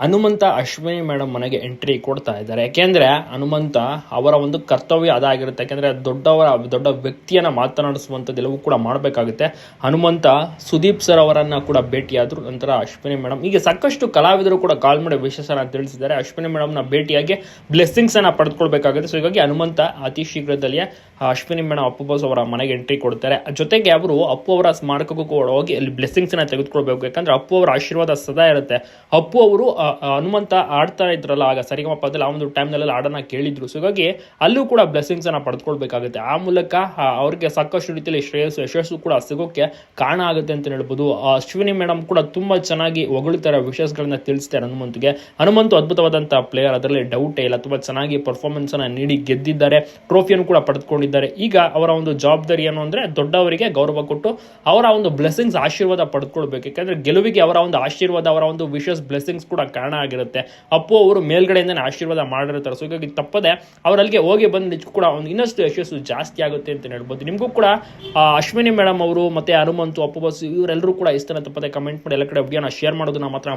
Hanumantha Ashwini madam ಮನೆಗೆ entry ಕೊಡ್ತಾ ಇದ್ದಾರೆ. ಯಾಕೆಂದ್ರೆ ಹನುಮಂತ ಅವರ ಒಂದು ಕರ್ತವ್ಯ ಅದಾಗಿರುತ್ತೆ. ಯಾಕೆಂದ್ರೆ ದೊಡ್ಡವರ, ದೊಡ್ಡ ವ್ಯಕ್ತಿಯನ್ನ ಮಾತನಾಡಿಸುವಂಥದ್ದು ಎಲ್ಲವೂ ಕೂಡ ಮಾಡಬೇಕಾಗುತ್ತೆ. ಹನುಮಂತ ಸುದೀಪ್ ಸರ್ ಅವರನ್ನ ಕೂಡ ಭೇಟಿಯಾದ್ರು. ನಂತರ ಅಶ್ವಿನಿ ಮೇಡಮ್. ಈಗ ಸಾಕಷ್ಟು ಕಲಾವಿದರು ಕೂಡ ಕಾಲ್ ಮಾಡಿ ವಿಶೇಷನ ತಿಳಿಸಿದ್ದಾರೆ. ಅಶ್ವಿನಿ ಮೇಡಮ್ನ ಭೇಟಿಯಾಗಿ ಬ್ಲೆಸ್ಸಿಂಗ್ಸ್ ಅನ್ನ ಪಡೆದುಕೊಳ್ಬೇಕಾಗುತ್ತೆ ಸೊ ಹೀಗಾಗಿ ಹನುಮಂತ ಅತಿ ಶೀಘ್ರದಲ್ಲಿಯೇ ಅಶ್ವಿನಿ ಮೇಡಮ್ ಅಪ್ಪು ಬಾಸ್ ಅವರ ಮನೆಗೆ ಎಂಟ್ರಿ ಕೊಡ್ತಾರೆ. ಜೊತೆಗೆ ಅವರು ಅಪ್ಪು ಅವರ ಸ್ಮಾರಕಕ್ಕೂ ಕೂಡ ಹೋಗಿ ಅಲ್ಲಿ ಬ್ಲೆಸ್ಸಿಂಗ್ಸ್ ಅನ್ನ ತೆಗೆದುಕೊಳ್ಬೇಕು ಯಾಕಂದ್ರೆ ಅಪ್ಪು ಅವರ ಆಶೀರ್ವಾದ ಸದಾ ಇರುತ್ತೆ. ಅಪ್ಪು ಅವರು ಹನುಮಂತ ಆಡ್ತಾ ಇದ್ರಲ್ಲ, ಆಗ ಸರಿಗಮಪದಲ್ಲಿ ಆ ಒಂದು ಟೈಮ್ನಲ್ಲೆಲ್ಲ ಹಾಡನ್ನ ಕೇಳಿದ್ರು. ಸೊ ಹೀಗಾಗಿ ಅಲ್ಲೂ ಕೂಡ ಬ್ಲೆಸ್ಸಿಂಗ್ಸನ್ನು ಅನ್ನ ಪಡೆದುಕೊಳ್ಬೇಕಾಗುತ್ತೆ ಆ ಮೂಲಕ ಅವ್ರಿಗೆ ಸಾಕಷ್ಟು ರೀತಿಯಲ್ಲಿ ಶ್ರೇಯಸ್ಸು, ಯಶಸ್ಸು ಕೂಡ ಸಿಗೋಕ್ಕೆ ಕಾರಣ ಆಗುತ್ತೆ ಅಂತ ಹೇಳ್ಬೋದು. ಅಶ್ವಿನಿ ಮೇಡಮ್ ಕೂಡ ತುಂಬಾ ಚೆನ್ನಾಗಿ ಹೊಗಳ್ತಾರೆ ವಿಷಯಗಳನ್ನ ತಿಳಿಸ್ತಾರೆ ಹನುಮಂತ್ಗೆ. ಹನುಮಂತು ಅದ್ಭುತವಾದಂಥ ಪ್ಲೇಯರ್ ಅದರಲ್ಲಿ ಡೌಟೇ ಇಲ್ಲ. ತುಂಬಾ ಚೆನ್ನಾಗಿ ಪರ್ಫಾರ್ಮೆನ್ಸನ್ನು ನೀಡಿ ಗೆದ್ದಿದ್ದಾರೆ. ಟ್ರೋಫಿಯನ್ನು ಕೂಡ ಪಡೆದುಕೊಂಡಿದ್ದಾರೆ ಈಗ ಅವರ ಒಂದು ಜವಾಬ್ದಾರಿ ಏನು ಅಂದರೆ, ದೊಡ್ಡವರಿಗೆ ಗೌರವ ಕೊಟ್ಟು ಅವರ ಒಂದು ಬ್ಲೆಸ್ಸಿಂಗ್ಸ್ ಆಶೀರ್ವಾದ ಪಡೆದುಕೊಳ್ಬೇಕು ಯಾಕಂದ್ರೆ ಗೆಲುವಿಗೆ ಅವರ ಒಂದು ಆಶೀರ್ವಾದ, ಅವರ ಒಂದು ವಿಶಸ್ ಬ್ಲೆಸ್ಸಿಂಗ್ಸ್ ಕೂಡ ಕಾರಣ ಆಗಿರುತ್ತೆ. ಅಪ್ಪು ಅವರು ಮೇಲ್ಗಡೆಯಿಂದನೇ ಆಶೀರ್ವಾದ ಮಾಡಿರ್ತಾರೆ. ಸೊ ಹೀಗಾಗಿ ತಪ್ಪದೆ ಅವರಲ್ಲಿಗೆ ಹೋಗಿ ಬಂದು ನಿಜಕ್ಕೂ ಕೂಡ ಒಂದು ಇನ್ನಷ್ಟು ಯಶಸ್ಸು ಜಾಸ್ತಿ ಆಗುತ್ತೆ ಅಂತ ಹೇಳ್ಬೋದು. ನಿಮಗೂ ಕೂಡ ಅಶ್ವಿನಿ ಮೇಡಮ್ ಅವರು ಮತ್ತೆ ಹನುಮಂತು ಅಪ್ಪು ಬಸ್ ಇವರೆಲ್ಲರೂ ಕೂಡ ಇಷ್ಟನ ತಪ್ಪದೆ ಕಮೆಂಟ್ ಮಾಡಿ ಎಲ್ಲ ಕಡೆ ವಿಡಿಯೋನ ಶೇರ್ ಮಾಡೋದನ್ನ ಮಾತ್ರ